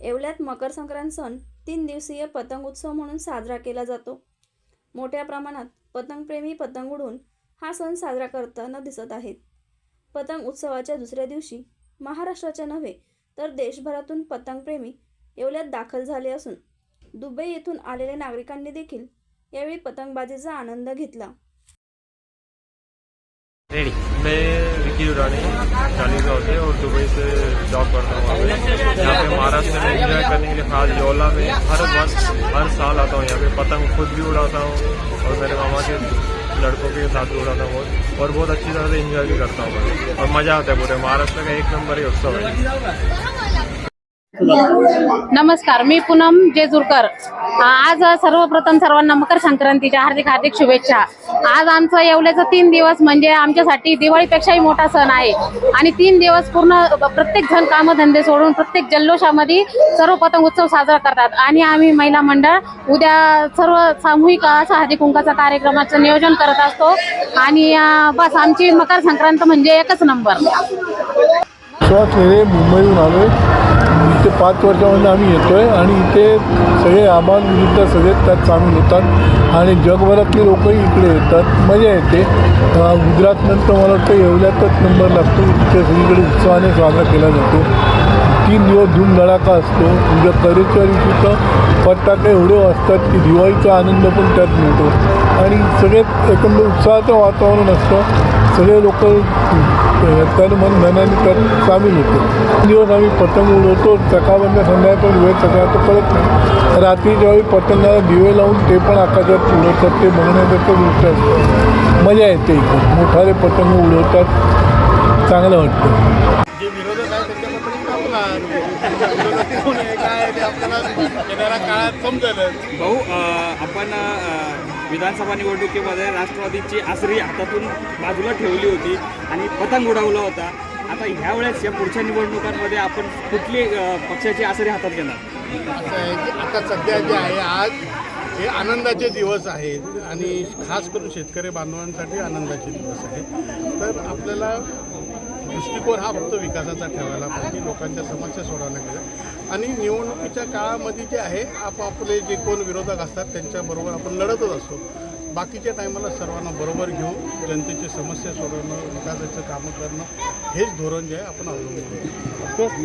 येवल्यात मकर संक्रांत सण तीन दिवसीय पतंग उत्सव म्हणून साजरा केला जातो. मोठ्या प्रमाणात पतंगप्रेमी पतंग उडून हा सण साजरा करताना दिसत आहेत. पतंग उत्सवाच्या दुसऱ्या दिवशी महाराष्ट्राच्या नव्हे तर देशभरातून पतंगप्रेमी येवल्यात दाखल झाले असून दुबई येथून आलेल्या नागरिकांनी देखील यावेळी पतंगबाजीचा आनंद घेतला. रेडी. मैं विकी उड़ानी चालीस से और दुबई से जॉब करता हूँ यहाँ पे महाराष्ट्र में एंजॉय करने के लिए खास योला में हर वक्त हर साल आता हूँ यहाँ पे. पतंग खुद भी उड़ाता हूँ और मेरे मामा के लड़कों के साथ भी उड़ाता हूँ और बहुत अच्छी तरह से एंजॉय भी करता हूँ और मज़ा आता है पूरे. महाराष्ट्र का एक नंबर ही उत्सव है. नमस्कार मी पूनम जेजूरकर. आज सर्वप्रथम सर्वांना मकर संक्रांतीच्या हार्दिक हार्दिक शुभेच्छा. आज आमचं एवढ्याचं तीन दिवस म्हणजे आमच्यासाठी दिवाळीपेक्षाही मोठा सण आहे. आणि तीन दिवस पूर्ण प्रत्येक जण कामधंदे सोडून प्रत्येक जल्लोषामध्ये सर्व पतंग उत्सव साजरा करतात. आणि आम्ही महिला मंडळ उद्या सर्व सामूहिक असा हळदी कुंकाचा कार्यक्रमाचं नियोजन करत असतो. आणि बस आमची मकर संक्रांत म्हणजे एकच नंबर. मुंबईहून आलो ते पाच वर्षामध्ये आम्ही येतो आहे आणि इथे सगळे आबाल विरुद्ध सगळे त्यात सामील होतात. आणि जगभरातले लोकही इकडे येतात. मजा येते. गुजरातनंतर मला वाटतं एवढ्यातच नंबर लागतो. इथे सगळीकडे उत्साहाने साजरा केला जातो. तीन दिवस धूमधडाका असतो. म्हणजे करेच्या दिवशी फटाके एवढे असतात की दिवाळीचा आनंद पण त्यात मिळतो. आणि सगळे एकंदर उत्साहाचं वातावरण असतं. सगळे लोक तन मन धनाने त्यात सामील होतो. दिवस आम्ही पतंग उडवतो सकाळपर्यंत संध्याकाळपर्यंत वेळ सगळा तो कळत नाही रात्री ज्यावेळी पतंगाला दिवे लावून ते पण आकाशात उडवतात ते बघण्यासारखं गोष्ट असतं. मजा येते इकडे मोठाले पतंग उडवतात चांगलं वाटतं. जे विरोधक काय आपल्याला येणाऱ्या काळात समजेलच. भाऊ आपण विधानसभा निवडणुकीमध्ये राष्ट्रवादीची आसरी हातातून बाजूला ठेवली होती आणि पतंग उडवला होता. आता ह्या वेळेस या पुढच्या निवडणुकांमध्ये आपण कुठली पक्षाची आसरी हातात घेणार? असं आहे की आता सध्या जे आहे आज हे आनंदाचे दिवस आहेत आणि खास करून शेतकरी बांधवांसाठी आनंदाचे दिवस आहेत. तर आपल्याला दृष्टिकोन हा फक्त विकासाचा ठेवायला पाहिजे लोकांच्या समस्या सोडवल्या पाहिजे. आणि निवडणुकीच्या काळामध्ये जे आहे आपापले जे कोण विरोधक असतात त्यांच्याबरोबर आपण लढतच असतो. बाकीच्या टायमाला सर्वांना बरोबर घेऊन जनतेची समस्या सोडवणं विकासाचं कामं करणं हेच धोरण जे आहे आपण अवलंबून